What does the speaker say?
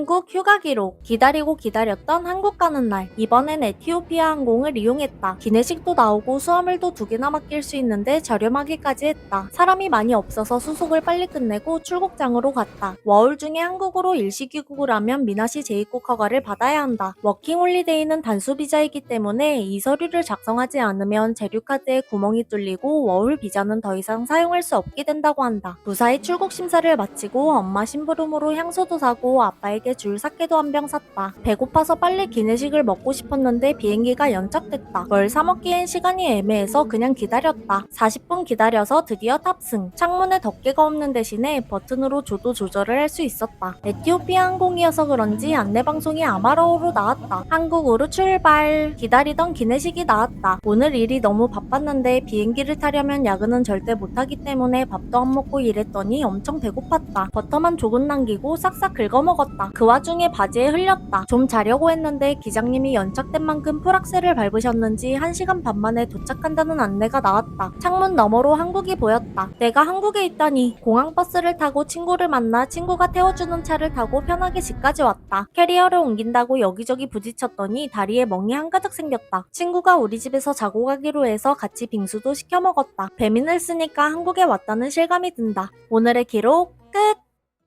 한국 휴가 기록 기다리고 기다렸던 한국 가는 날 이번엔 에티오피아 항공을 이용했다. 기내식도 나오고 수화물도 두 개나 맡길 수 있는데 저렴하기까지 했다. 사람이 많이 없어서 수속을 빨리 끝내고 출국장으로 갔다. 워울 중에 한국으로 일시 귀국을 하면 미나시 제2국 허가를 받아야 한다. 워킹 홀리데이는 단수 비자이기 때문에 이 서류를 작성하지 않으면 재료카드에 구멍이 뚫리고 워울 비자는 더 이상 사용할 수 없게 된다고 한다. 무사히 출국 심사를 마치고 엄마 심부름으로 향수도 사고 아빠에게 줄 사케도 한 병 샀다. 배고파서 빨리 기내식을 먹고 싶었는데 비행기가 연착됐다. 뭘 사먹기엔 시간이 애매해서 그냥 기다렸다. 40분 기다려서 드디어 탑승. 창문에 덮개가 없는 대신에 버튼으로 조도 조절을 할 수 있었다. 에티오피아 항공이어서 그런지 안내방송이 아마라어로 나왔다. 한국으로 출발. 기다리던 기내식이 나왔다. 오늘 일이 너무 바빴는데 비행기를 타려면 야근은 절대 못하기 때문에 밥도 안 먹고 일했더니 엄청 배고팠다. 버터만 조금 남기고 싹싹 긁어먹었다. 그 와중에 바지에 흘렸다. 좀 자려고 했는데 기장님이 연착된 만큼 풀악셀을 밟으셨는지 1시간 반 만에 도착한다는 안내가 나왔다. 창문 너머로 한국이 보였다. 내가 한국에 있다니 공항 버스를 타고 친구를 만나 친구가 태워주는 차를 타고 편하게 집까지 왔다. 캐리어를 옮긴다고 여기저기 부딪혔더니 다리에 멍이 한가득 생겼다. 친구가 우리 집에서 자고 가기로 해서 같이 빙수도 시켜 먹었다. 배민을 쓰니까 한국에 왔다는 실감이 든다. 오늘의 기록 끝!